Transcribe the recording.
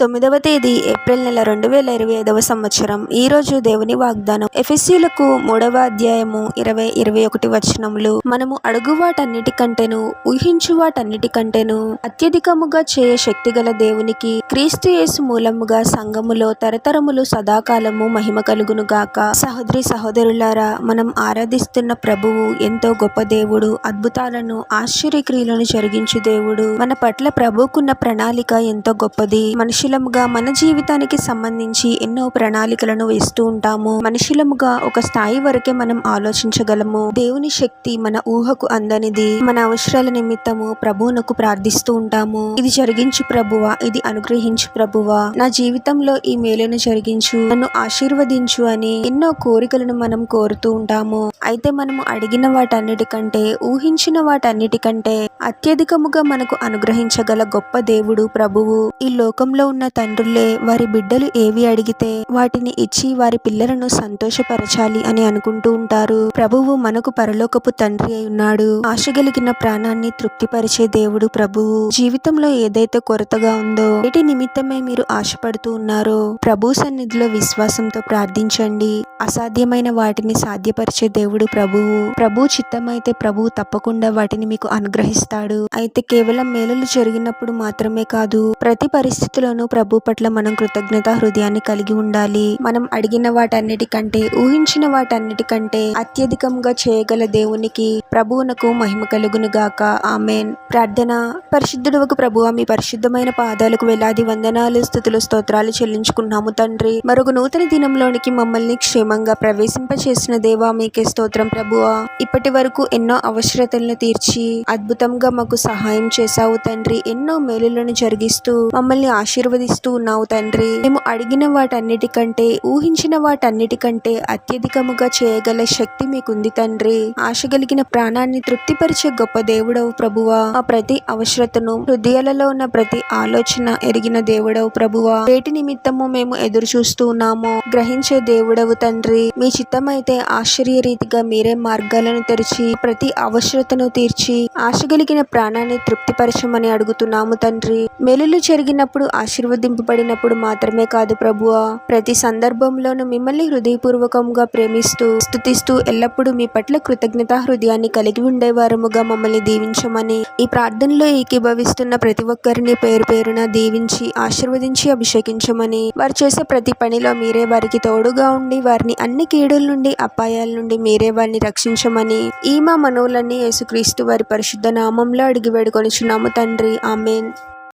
తొమ్మిదవ తేదీ ఏప్రిల్ నెల రెండు వేల ఇరవై ఐదవ సంవత్సరం. ఈ రోజు దేవుని వాగ్దానం. ఎఫెసీలకు మూడవ అధ్యాయము ఇరవై ఇరవై ఒకటి వచనములు. మనము అడుగు వాటన్నిటికంటేను ఊహించు వాటన్నిటికంటేను అత్యధికముగా చేయ శక్తి గల దేవునికి క్రీస్తు యేసు మూలముగా సంఘములో తరతరములు సదాకాలము మహిమ కలుగును గాక. సహోదరి సహోదరులారా మనం ఆరాధిస్తున్న ప్రభువు ఎంతో గొప్ప దేవుడు. అద్భుతాలను ఆశ్చర్యక్రియలను జరిగించు దేవుడు. మన పట్ల ప్రభువుకున్న ప్రణాళిక ఎంతో గొప్పది. మనుషులముగా మన జీవితానికి సంబంధించి ఎన్నో ప్రణాళికలను వేస్తూ ఉంటాము. మనుషులముగా ఒక స్థాయి వరకే మనం ఆలోచించగలము. దేవుని శక్తి మన ఊహకు అందనిది. మన అవసరాల నిమిత్తము ప్రభువునకు ప్రార్థిస్తూ ఉంటాము. ఇది జరిగించు ప్రభువా ఇది అనుగ్రహించు ప్రభువా. నా జీవితంలో ఈ మేలును జరిగించు నన్ను ఆశీర్వదించు అని ఎన్నో కోరికలను మనం కోరుతూ ఉంటాము. అయితే మనము అడిగిన వాటన్నిటికంటే ఊహించిన వాటన్నిటికంటే అత్యధికముగా మనకు అనుగ్రహించగల గొప్ప దేవుడు ప్రభువు. ఈ లోకంలో ఉన్న తండ్రులే వారి బిడ్డలు ఏవి అడిగితే వాటిని ఇచ్చి వారి పిల్లలను సంతోషపరచాలి అని అనుకుంటూ ఉంటారు. ప్రభువు మనకు పరలోకపు తండ్రి అయి ఉన్నాడు. ఆశగలిగిన ప్రాణాన్ని తృప్తిపరిచే దేవుడు ప్రభువు. జీవితంలో ఏదైతే కొరతగా ఉందో వీటి నిమిత్తమే మీరు ఆశపడుతూ ఉన్నారో ప్రభు సన్నిధిలో విశ్వాసంతో ప్రార్థించండి. అసాధ్యమైన వాటిని సాధ్యపరిచే దేవుడు ప్రభువు. ప్రభు చిత్తమైతే ప్రభువు తప్పకుండా వాటిని మీకు అనుగ్రహిస్తాడు. అయితే కేవలం మేలులు జరిగినప్పుడు మాత్రమే కాదు ప్రతి పరిస్థితిలోనూ ప్రభు పట్ల మనం కృతజ్ఞత హృదయాన్ని కలిగి ఉండాలి. మనం అడిగిన వాటన్నిటికంటే ఊహించిన వాటన్నిటికంటే అత్యధికంగా చేయగల దేవునికి ప్రభువునకు మహిమ కలుగును గాక. ఆమెన్. ప్రార్థన. పరిశుద్ధుడవకు ప్రభువ మీ పరిశుద్ధమైన పాదాలకు వేలాది వందనాలు స్థుతులు స్తోత్రాలు చెల్లించుకున్నాము తండ్రి. మరొక నూతన దినంలోనికి మమ్మల్ని క్షేమంగా ప్రవేశింపచేసిన దేవా మీకే స్తోత్రం ప్రభువ. ఇప్పటి వరకు ఎన్నో అవసరతలను తీర్చి అద్భుతంగా మాకు సహాయం చేశావు తండ్రి. ఎన్నో మేలులను జరిగిస్తూ మమ్మల్ని ఆశీర్వ ఆశీర్వదిస్తూ ఉన్నావు తండ్రి. మేము అడిగిన వాటన్నిటికంటే ఊహించిన వాటన్నిటికంటే అత్యధికముగా చేయగల శక్తి మీకుంది తండ్రి. ఆశ కలిగిన ప్రాణాన్ని తృప్తిపరిచే గొప్ప దేవుడవు ప్రభువా. ఆ ప్రతి అవసరతను హృదయాలలో ఉన్న ప్రతి ఆలోచన ఎరిగిన దేవుడవు ప్రభువా. వేటి నిమిత్తము మేము ఎదురు చూస్తూ ఉన్నాము గ్రహించే దేవుడవు తండ్రి. మీ చిత్తమైతే ఆశ్చర్య రీతిగా మీరే మార్గాలను తెరిచి ప్రతి అవసరతను తీర్చి ఆశ కలిగిన ప్రాణాన్ని తృప్తిపరచమని అడుగుతున్నాము తండ్రి. మెలులు జరిగినప్పుడు ఆశీర్వదింపబడినప్పుడు మాత్రమే కాదు ప్రభువా ప్రతి సందర్భంలోనూ మిమ్మల్ని హృదయపూర్వకంగా ప్రేమిస్తూ స్థుతిస్తూ ఎల్లప్పుడూ మీ పట్ల కృతజ్ఞత హృదయాన్ని కలిగి ఉండేవారముగా మమ్మల్ని దీవించమని ఈ ప్రార్థనలో ఏకీభవిస్తున్న ప్రతి ఒక్కరిని పేరు పేరున దీవించి ఆశీర్వదించి అభిషేకించమని వారు చేసే ప్రతి పనిలో మీరే వారికి తోడుగా ఉండి వారిని అన్ని కీడుల నుండి అపాయాల నుండి మీరే వారిని రక్షించమని ఈ మా మనవులన్నీ యేసుక్రీస్తు వారి పరిశుద్ధ నామంలో అడిగి వేడుకొనిచున్నాము తండ్రి. ఆమెన్.